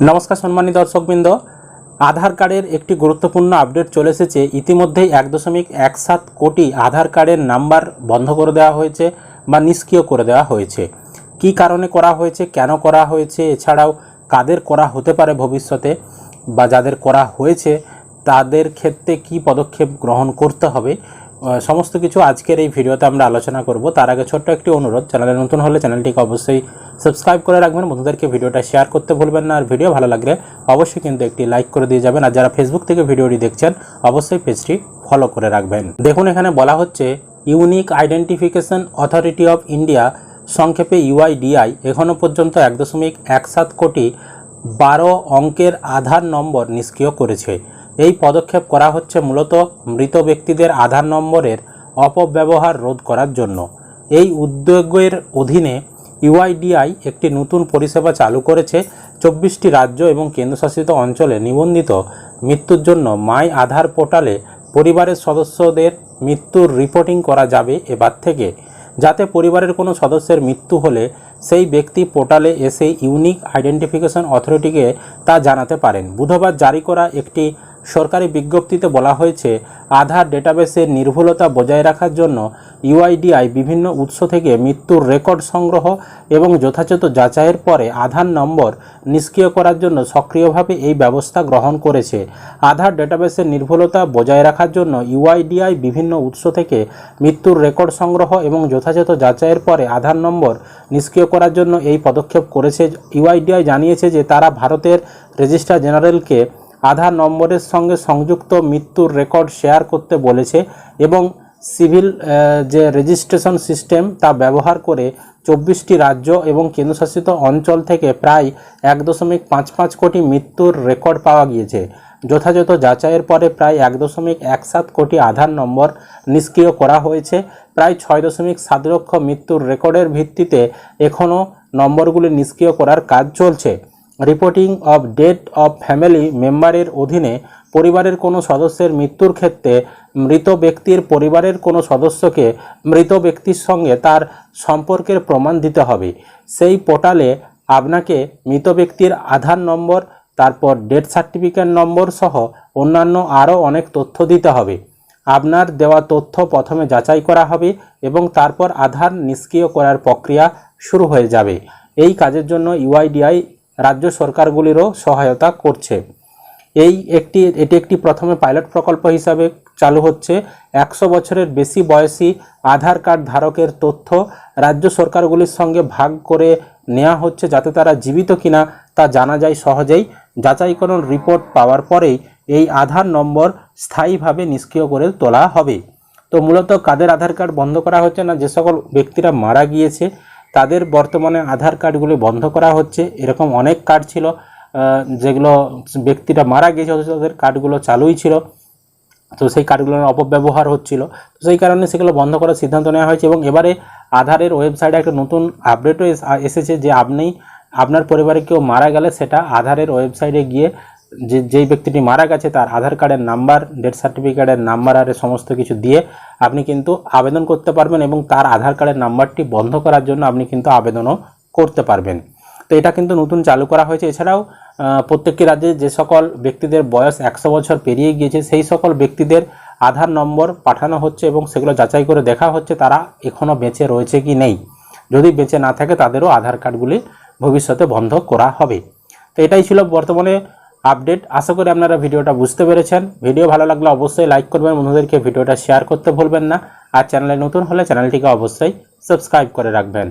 নমস্কার সম্মানী দর্শকবৃন্দ। আধার কার্ডের একটি গুরুত্বপূর্ণ আপডেট চলে এসেছে। ইতিমধ্যেই এক দশমিক এক সাত কোটি আধার কার্ডের নাম্বার বন্ধ করে দেওয়া হয়েছে বা নিষ্ক্রিয় করে দেওয়া হয়েছে। কি কারণে করা হয়েছে, কেন করা হয়েছে, এছাড়াও কাদের করা হতে পারে ভবিষ্যতে বা যাদের করা হয়েছে, তাদের ক্ষেত্রে কি পদক্ষেপ গ্রহণ করতে হবে সমস্ত কিছু আজকের এই ভিডিওতে আমরা আলোচনা করব। তার আগে ছোট্ট একটি অনুরোধ, চ্যানেলে নতুন হলে চ্যানেলটিকে অবশ্যই সাবস্ক্রাইব করে রাখবেন। বন্ধুদেরকে ভিডিওটা শেয়ার করতে ভুলবেন না। আর ভিডিও ভালো লাগলে অবশ্যই কিন্তু একটি লাইক করে দিয়ে যাবেন। আর যারা ফেসবুক থেকে ভিডিওটি দেখছেন, অবশ্যই পেজটি ফলো করে রাখবেন। দেখুন, এখানে বলা হচ্ছে unique identification authority of India সংক্ষেপে ইউআইডিআই এখনও পর্যন্ত এক দশমিক এক সাত কোটি বারো অঙ্কের আধার নম্বর নিষ্ক্রিয় করেছে। এই পদক্ষেপ করা হচ্ছে মূলত মৃত ব্যক্তিদের আধার নম্বরের অপব্যবহার রোধ করার জন্য। এই উদ্যোগের অধীনে ইউআইডিআই একটি নতুন পরিষেবা চালু করেছে। চব্বিশটি রাজ্য এবং কেন্দ্রশাসিত অঞ্চলে নিবন্ধিত মৃত্যুর জন্য মাই আধার পোর্টালে পরিবারের সদস্যদের মৃত্যুর রিপোর্টিং করা যাবে এবার থেকে। যাতে পরিবারের কোনো সদস্যের মৃত্যু হলে সেই ব্যক্তি পোর্টালে এসে ইউনিক আইডেন্টিফিকেশন অথরিটিকে তা জানাতে পারেন। বুধবার জারি করা একটি সরকারি বিজ্ঞপ্তিতে বলা হয়েছে, আধার ডেটাবেসের নির্ভুলতা বজায় রাখার জন্য ইউআইডিআই বিভিন্ন উৎস থেকে মৃত্যুর রেকর্ড সংগ্রহ এবং যথাযথ যাচাইয়ের পরে আধার নম্বর নিষ্ক্রিয় করার জন্য সক্রিয়ভাবে এই ব্যবস্থা গ্রহণ করেছে। আধার ডেটাবেসের নির্ভুলতা বজায় রাখার জন্য ইউআইডিআই বিভিন্ন উৎস থেকে মৃত্যুর রেকর্ড সংগ্রহ এবং যথাযথ যাচাইয়ের পরে আধার নম্বর নিষ্ক্রিয় করার জন্য এই পদক্ষেপ করেছে। ইউআইডিআই জানিয়েছে যে তারা ভারতের রেজিস্ট্রার জেনারেলকে আধার নম্বরের সঙ্গে সংযুক্ত মৃত্যুর রেকর্ড শেয়ার করতে বলেছে এবং সিভিল যে রেজিস্ট্রেশন সিস্টেম তা ব্যবহার করে চব্বিশটি রাজ্য এবং কেন্দ্রশাসিত অঞ্চল থেকে প্রায় এক দশমিক পাঁচ পাঁচ কোটি মৃত্যুর রেকর্ড পাওয়া গিয়েছে। যথাযথ যাচাইয়ের পরে প্রায় এক দশমিক এক সাত কোটি আধার নম্বর নিষ্ক্রিয় করা হয়েছে। প্রায় ছয় দশমিক সাত লক্ষ মৃত্যুর রেকর্ডের ভিত্তিতে এখনও নম্বরগুলি নিষ্ক্রিয় করার কাজ চলছে। Reporting of death of family মেম্বারের অধীনে পরিবারের কোনো সদস্যের মৃত্যুর ক্ষেত্রে মৃত ব্যক্তির পরিবারের কোনো সদস্যকে মৃত ব্যক্তির সঙ্গে তার সম্পর্কের প্রমাণ দিতে হবে। সেই পোর্টালে আপনাকে মৃত ব্যক্তির আধার নম্বর, তারপর ডেথ সার্টিফিকেট নম্বর সহ অন্যান্য আরও অনেক তথ্য দিতে হবে। আপনার দেওয়া তথ্য প্রথমে যাচাই করা হবে এবং তারপর আধার নিষ্ক্রিয় করার প্রক্রিয়া শুরু হয়ে যাবে। এই কাজের জন্য ইউআইডিআই রাজ্য সরকারগুলিরও সহায়তা করছে। এই একটি, এটি একটি প্রথমে পাইলট প্রকল্প হিসাবে চালু হচ্ছে। একশো বছরের বেশি বয়সী আধার কার্ড ধারকের তথ্য রাজ্য সরকারগুলির সঙ্গে ভাগ করে নেওয়া হচ্ছে যাতে তারা জীবিত কিনা তা জানা যায় সহজেই। যাচাইকরণ রিপোর্ট পাওয়ার পরেই এই আধার নম্বর স্থায়ীভাবে নিষ্ক্রিয় করে তোলা হবে। তো মূলত কাদের আধার কার্ড বন্ধ করা হচ্ছে না যে সকল ব্যক্তিরা মারা গিয়েছে তাদের বর্তমানে আধার কার্ডগুলি বন্ধ করা হচ্ছে। এরকম অনেক কার্ড ছিল যেগুলো ব্যক্তিরা মারা গিয়েছে অথচ তাদের কার্ডগুলো চালুই ছিল। তো সেই কার্ডগুলোর অপব্যবহার হচ্ছিল। তো সেই কারণে সেগুলো বন্ধ করার সিদ্ধান্ত নেওয়া হয়েছে এবং এবারে আধারের ওয়েবসাইটে একটা নতুন আপডেটও এস- এসেছে যে আপনি, আপনার পরিবারে কেউ মারা গেলে সেটা আধারের ওয়েবসাইটে গিয়ে যে, যেই ব্যক্তিটি মারা গেছে তার আধার কার্ডের নাম্বার ডেথ সার্টিফিকেটের নাম্বার আর সমস্ত কিছু দিয়ে আপনি কিন্তু আবেদন করতে পারবেন এবং তার আধার কার্ডের নাম্বারটি বন্ধ করার জন্য আপনি কিন্তু আবেদনও করতে পারবেন। তো এটা কিন্তু নতুন চালু করা হয়েছে। এছাড়াও প্রত্যেকটি রাজ্যে যে সকল ব্যক্তিদের বয়স একশো বছর পেরিয়ে গিয়েছে, সেই সকল ব্যক্তিদের আধার নম্বর পাঠানো হচ্ছে এবং সেগুলো যাচাই করে দেখা হচ্ছে তারা এখনও বেঁচে রয়েছে কি নেই। যদি বেঁচে না থাকে তাদেরও আধার কার্ডগুলি ভবিষ্যতে বন্ধ করা হবে। তো এটাই ছিল বর্তমানে আপডেট। আশা করি আপনারা ভিডিওটা বুঝতে পেরেছেন। ভিডিও ভালো লাগলে অবশ্যই লাইক করবেন, বন্ধুদেরকে ভিডিওটা শেয়ার করতে ভুলবেন না। আর চ্যানেলে নতুন হলে চ্যানেলটিকে অবশ্যই সাবস্ক্রাইব করে রাখবেন।